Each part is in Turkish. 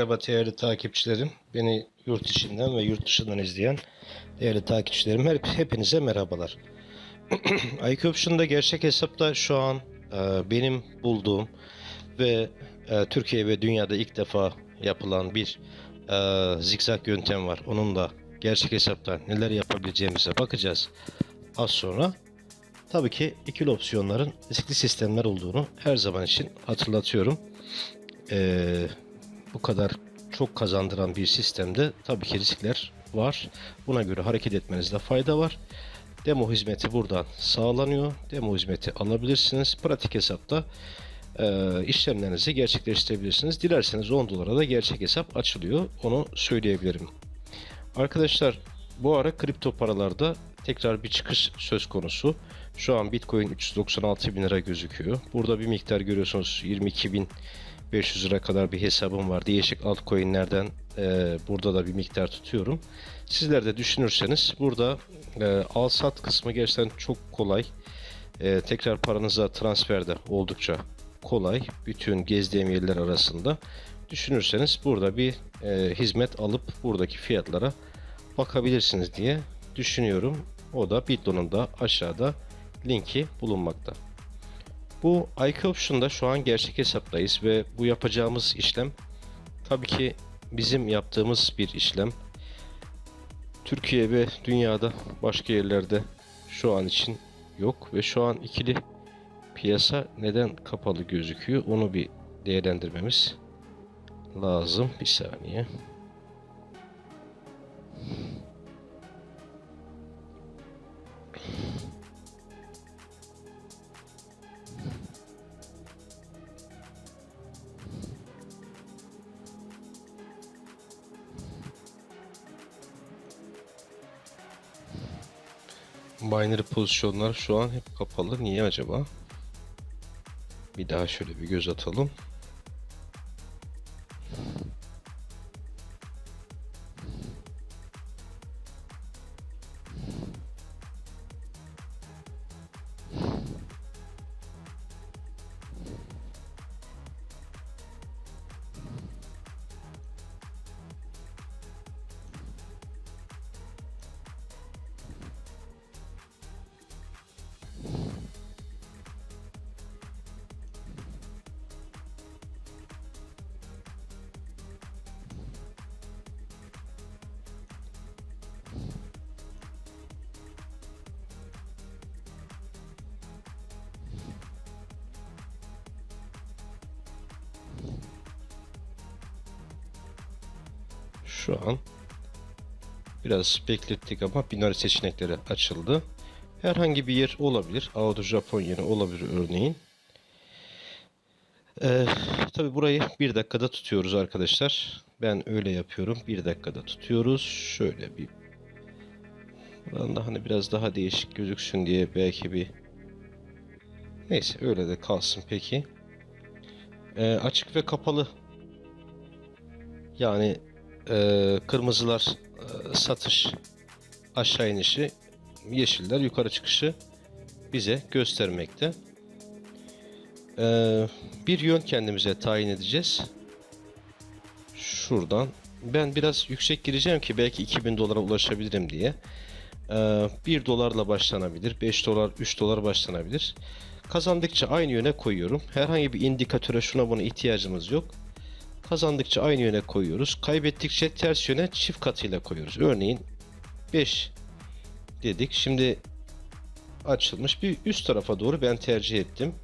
Merhaba değerli takipçilerim. Beni yurt içinden ve yurt dışından izleyen değerli takipçilerim. Her, hepinize merhabalar. IQ Option'da gerçek hesapta şu an e, benim bulduğum ve e, Türkiye ve dünyada ilk defa yapılan bir e, zikzak yöntem var. Onun da gerçek hesapta neler yapabileceğimize bakacağız az sonra. Tabii ki ikili opsiyonların riskli sistemler olduğunu her zaman için hatırlatıyorum. Eee bu kadar çok kazandıran bir sistemde tabii ki riskler var. Buna göre hareket etmenizde fayda var. Demo hizmeti buradan sağlanıyor. Demo hizmeti alabilirsiniz. Pratik hesapta e, işlemlerinizi gerçekleştirebilirsiniz. Dilerseniz 10 dolara da gerçek hesap açılıyor. Onu söyleyebilirim. Arkadaşlar bu ara kripto paralarda tekrar bir çıkış söz konusu. Şu an Bitcoin 396 bin lira gözüküyor. Burada bir miktar görüyorsunuz 22 bin 500 lira kadar bir hesabım var. Değişik altcoin'lerden e, burada da bir miktar tutuyorum. Sizler de düşünürseniz burada e, al sat kısmı gerçekten çok kolay. E, tekrar paranıza transferde oldukça kolay. Bütün gezdiğim yerler arasında. Düşünürseniz burada bir e, hizmet alıp buradaki fiyatlara bakabilirsiniz diye düşünüyorum. O da Bitlo'nun da aşağıda linki bulunmakta. Bu Option'da şu an gerçek hesaptayız ve bu yapacağımız işlem tabii ki bizim yaptığımız bir işlem. Türkiye ve dünyada başka yerlerde şu an için yok ve şu an ikili piyasa neden kapalı gözüküyor onu bir değerlendirmemiz lazım. Bir saniye. Binary pozisyonlar şu an hep kapalı. Niye acaba? Bir daha şöyle bir göz atalım. Şu an biraz beklettik ama binary seçenekleri açıldı. Herhangi bir yer olabilir. Auto Japon yeri olabilir örneğin. Ee, Tabi burayı bir dakikada tutuyoruz arkadaşlar. Ben öyle yapıyorum. Bir dakikada tutuyoruz. Şöyle bir Buradan da hani biraz daha değişik gözüksün diye belki bir Neyse öyle de kalsın peki. Ee, açık ve kapalı yani e, kırmızılar e, satış aşağı inişi yeşiller yukarı çıkışı bize göstermekte. E, bir yön kendimize tayin edeceğiz. Şuradan ben biraz yüksek gireceğim ki belki 2000 dolara ulaşabilirim diye. E, 1 dolarla başlanabilir, 5 dolar, 3 dolar başlanabilir. Kazandıkça aynı yöne koyuyorum. Herhangi bir indikatöre şuna buna ihtiyacımız yok. Kazandıkça aynı yöne koyuyoruz. Kaybettikçe ters yöne çift katıyla koyuyoruz. Örneğin 5 dedik. Şimdi açılmış bir üst tarafa doğru ben tercih ettim.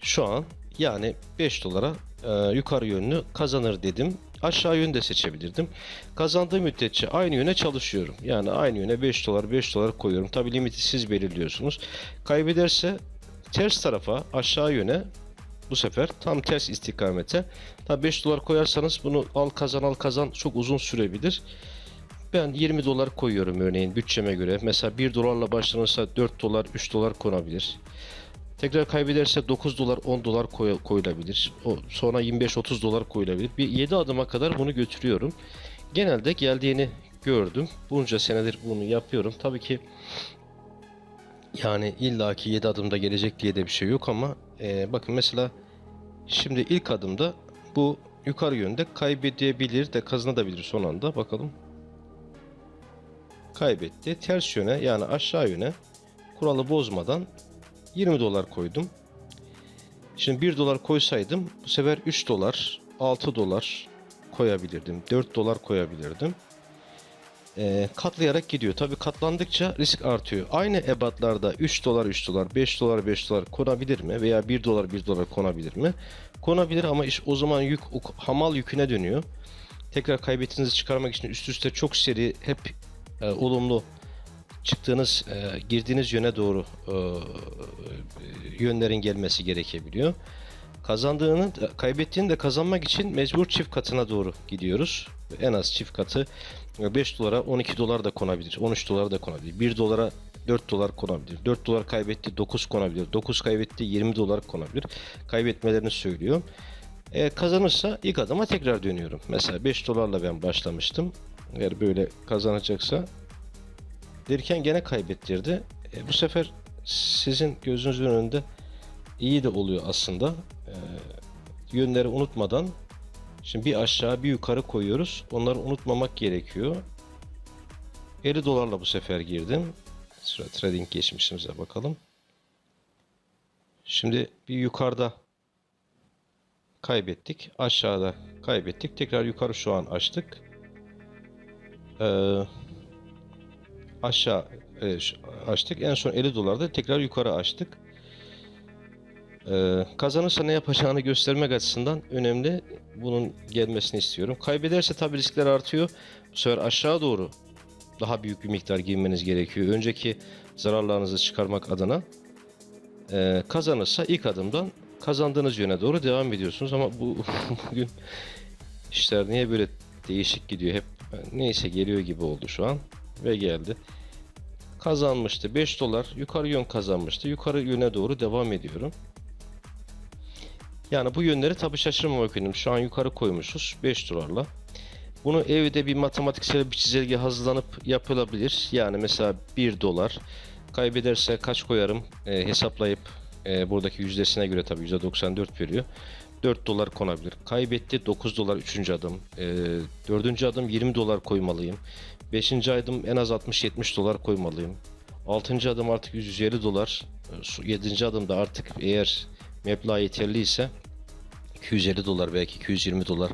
Şu an yani 5 dolara e, yukarı yönlü kazanır dedim. Aşağı yönü de seçebilirdim. Kazandığı müddetçe aynı yöne çalışıyorum. Yani aynı yöne 5 dolar 5 dolar koyuyorum. Tabi limiti siz belirliyorsunuz. Kaybederse ters tarafa aşağı yöne bu sefer tam ters istikamete. Tabi 5 dolar koyarsanız bunu al kazan al kazan çok uzun sürebilir. Ben 20 dolar koyuyorum örneğin bütçeme göre. Mesela 1 dolarla başlanırsa 4 dolar 3 dolar konabilir. Tekrar kaybederse 9 dolar 10 dolar koy- koyulabilir. O sonra 25-30 dolar koyulabilir. Bir 7 adıma kadar bunu götürüyorum. Genelde geldiğini gördüm. Bunca senedir bunu yapıyorum. Tabii ki yani illaki 7 adımda gelecek diye de bir şey yok ama e, bakın mesela şimdi ilk adımda bu yukarı yönde kaybedebilir de kazanabilir son anda. Bakalım. Kaybetti. Ters yöne yani aşağı yöne kuralı bozmadan 20 dolar koydum. Şimdi 1 dolar koysaydım bu sefer 3 dolar, 6 dolar koyabilirdim. 4 dolar koyabilirdim. Ee, katlayarak gidiyor. Tabii katlandıkça risk artıyor. Aynı ebatlarda 3 dolar 3 dolar, 5 dolar 5 dolar konabilir mi? Veya 1 dolar 1 dolar konabilir mi? Konabilir ama iş o zaman yük hamal yüküne dönüyor. Tekrar kaybettiğinizi çıkarmak için üst üste çok seri hep e, olumlu çıktığınız, e, girdiğiniz yöne doğru e, yönlerin gelmesi gerekebiliyor. Kazandığını, kaybettiğini de kazanmak için mecbur çift katına doğru gidiyoruz. En az çift katı 5 dolara 12 dolar da konabilir, 13 dolar da konabilir. 1 dolara 4 dolar konabilir. 4 dolar kaybetti 9 konabilir. 9 kaybetti 20 dolar konabilir. Kaybetmelerini söylüyor. E, kazanırsa ilk adıma tekrar dönüyorum. Mesela 5 dolarla ben başlamıştım. Eğer böyle kazanacaksa derken gene kaybettirdi. E, bu sefer sizin gözünüzün önünde iyi de oluyor aslında. E, yönleri unutmadan şimdi bir aşağı bir yukarı koyuyoruz. Onları unutmamak gerekiyor. 50 dolarla bu sefer girdim. Sıra trading geçmişimize bakalım. Şimdi bir yukarıda kaybettik. Aşağıda kaybettik. Tekrar yukarı şu an açtık. Ee, aşağı e, açtık. En son 50 dolarda tekrar yukarı açtık. Ee, kazanırsa ne yapacağını göstermek açısından önemli. Bunun gelmesini istiyorum. Kaybederse tabii riskler artıyor. Bu sefer aşağı doğru daha büyük bir miktar girmeniz gerekiyor. Önceki zararlarınızı çıkarmak adına. Ee, kazanırsa ilk adımdan kazandığınız yöne doğru devam ediyorsunuz ama bu bugün işler niye böyle değişik gidiyor hep neyse geliyor gibi oldu şu an ve geldi. Kazanmıştı 5 dolar yukarı yön kazanmıştı. Yukarı yöne doğru devam ediyorum. Yani bu yönleri tabi şaşırmamak önemli. Şu an yukarı koymuşuz 5 dolarla. Bunu evde bir matematiksel bir çizelge hazırlanıp yapılabilir. Yani mesela 1 dolar kaybederse kaç koyarım e, hesaplayıp e, buradaki yüzdesine göre tabii %94 veriyor. 4 dolar konabilir. Kaybetti 9 dolar 3. adım. E, 4. adım 20 dolar koymalıyım. 5. adım en az 60-70 dolar koymalıyım. 6. adım artık 150 dolar. 7. adımda artık eğer meblağ yeterliyse 250 dolar belki 220 dolar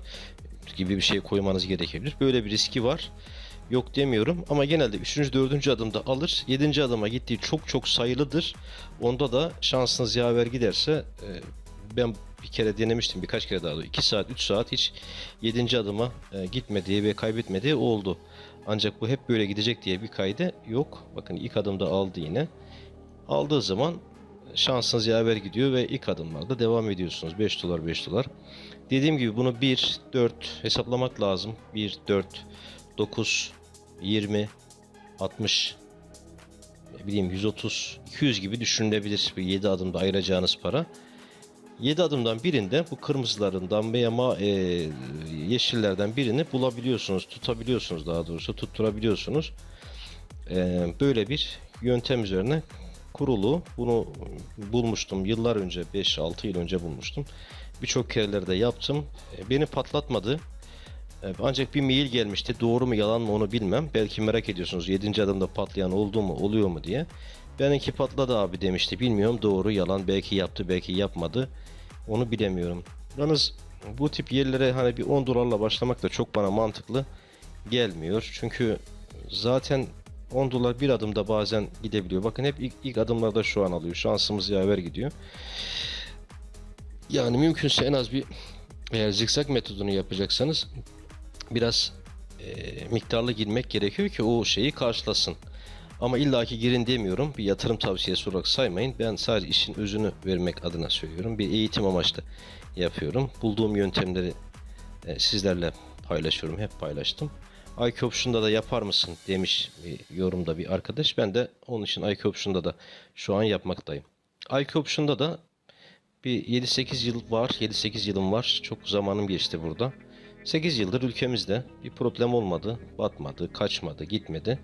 gibi bir şey koymanız gerekebilir. Böyle bir riski var. Yok demiyorum ama genelde 3. 4. adımda alır. 7. adıma gittiği çok çok sayılıdır. Onda da şansınız yaver giderse e, ben bir kere denemiştim birkaç kere daha 2 saat 3 saat hiç 7. adıma e, gitmediği ve kaybetmediği oldu. Ancak bu hep böyle gidecek diye bir kaydı yok. Bakın ilk adımda aldı yine. Aldığı zaman şansınız yaver gidiyor ve ilk adımlarda devam ediyorsunuz. 5 dolar 5 dolar. Dediğim gibi bunu 1, 4 hesaplamak lazım. 1, 4, 9, 20, 60, ne bileyim 130, 200 gibi düşünülebilir. Bir 7 adımda ayıracağınız para. 7 adımdan birinde bu kırmızılarından veya ma e, yeşillerden birini bulabiliyorsunuz, tutabiliyorsunuz daha doğrusu tutturabiliyorsunuz. E, böyle bir yöntem üzerine kurulu. Bunu bulmuştum yıllar önce, 5-6 yıl önce bulmuştum. Birçok kerelerde yaptım. E, Beni patlatmadı. E, Ancak bir mail gelmişti. Doğru mu yalan mı onu bilmem. Belki merak ediyorsunuz 7. adımda patlayan oldu mu oluyor mu diye. Benimki patladı abi demişti. Bilmiyorum doğru yalan belki yaptı belki yapmadı. Onu bilemiyorum. Yalnız bu tip yerlere hani bir 10 dolarla başlamak da çok bana mantıklı gelmiyor. Çünkü zaten 10 dolar bir adımda bazen gidebiliyor. Bakın hep ilk, ilk adımlarda şu an alıyor. Şansımız yaver gidiyor. Yani mümkünse en az bir eğer zikzak metodunu yapacaksanız biraz e, miktarlı girmek gerekiyor ki o şeyi karşılasın. Ama illaki girin demiyorum. Bir yatırım tavsiyesi olarak saymayın. Ben sadece işin özünü vermek adına söylüyorum. Bir eğitim amaçlı yapıyorum. Bulduğum yöntemleri e, sizlerle paylaşıyorum. Hep paylaştım. IQ Option'da da yapar mısın demiş bir yorumda bir arkadaş. Ben de onun için IQ Option'da da şu an yapmaktayım. IQ Option'da da bir 7-8 yıl var. 7-8 yılım var. Çok zamanım geçti burada. 8 yıldır ülkemizde bir problem olmadı. Batmadı, kaçmadı, gitmedi.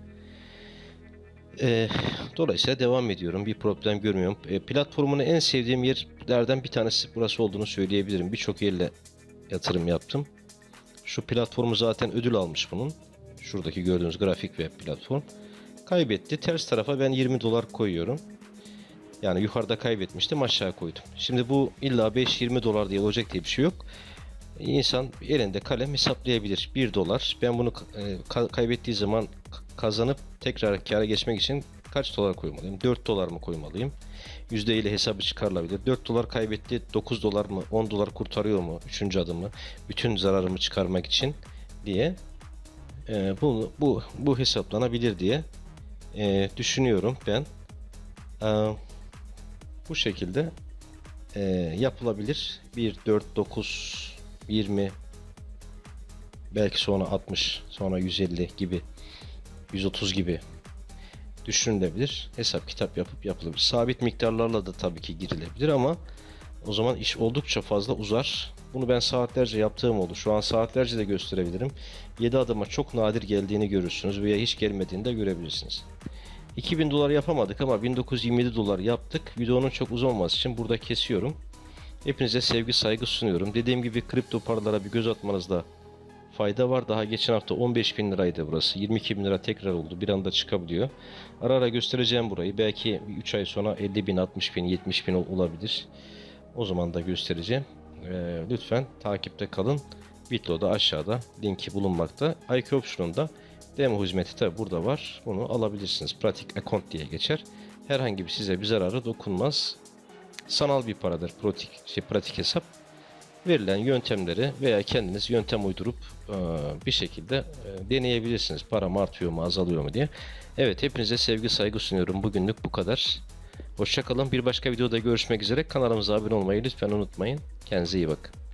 Ee, dolayısıyla devam ediyorum. Bir problem görmüyorum. Ee, platformun en sevdiğim yerlerden bir tanesi burası olduğunu söyleyebilirim. Birçok yerle yatırım yaptım. Şu platformu zaten ödül almış bunun. Şuradaki gördüğünüz grafik web platform. Kaybetti. Ters tarafa ben 20 dolar koyuyorum. Yani yukarıda kaybetmiştim aşağı koydum. Şimdi bu illa 5-20 dolar diye olacak diye bir şey yok. İnsan elinde kalem hesaplayabilir. 1 dolar. Ben bunu e, ka- kaybettiği zaman kazanıp tekrar kâra geçmek için kaç dolar koymalıyım? 4 dolar mı koymalıyım? %50 ile hesabı çıkarılabilir. 4 dolar kaybetti. 9 dolar mı? 10 dolar kurtarıyor mu? Üçüncü adımı. Bütün zararımı çıkarmak için diye e, bu, bu, bu hesaplanabilir diye e, düşünüyorum ben. E, bu şekilde e, yapılabilir. 1, 4, 9, 20 belki sonra 60 sonra 150 gibi 130 gibi düşünülebilir. Hesap kitap yapıp yapılabilir. Sabit miktarlarla da tabii ki girilebilir ama o zaman iş oldukça fazla uzar. Bunu ben saatlerce yaptığım oldu. Şu an saatlerce de gösterebilirim. 7 adıma çok nadir geldiğini görürsünüz veya hiç gelmediğini de görebilirsiniz. 2000 dolar yapamadık ama 1927 dolar yaptık. Videonun çok uzun olması için burada kesiyorum. Hepinize sevgi saygı sunuyorum. Dediğim gibi kripto paralara bir göz atmanızda fayda var. Daha geçen hafta 15 bin liraydı burası. 22 bin lira tekrar oldu. Bir anda çıkabiliyor. Ara ara göstereceğim burayı. Belki 3 ay sonra 50 bin, 60 bin, 70 bin olabilir. O zaman da göstereceğim. Ee, lütfen takipte kalın. Bitlo'da aşağıda linki bulunmakta. IQ Option'unda demo hizmeti tabi burada var. Bunu alabilirsiniz. Pratik account diye geçer. Herhangi bir size bir zararı dokunmaz. Sanal bir paradır pratik, şey, pratik hesap. Verilen yöntemleri veya kendiniz yöntem uydurup e, bir şekilde e, deneyebilirsiniz. Param artıyor mu azalıyor mu diye. Evet hepinize sevgi saygı sunuyorum. Bugünlük bu kadar. Hoşçakalın. Bir başka videoda görüşmek üzere. Kanalımıza abone olmayı lütfen unutmayın. Kendinize iyi bakın.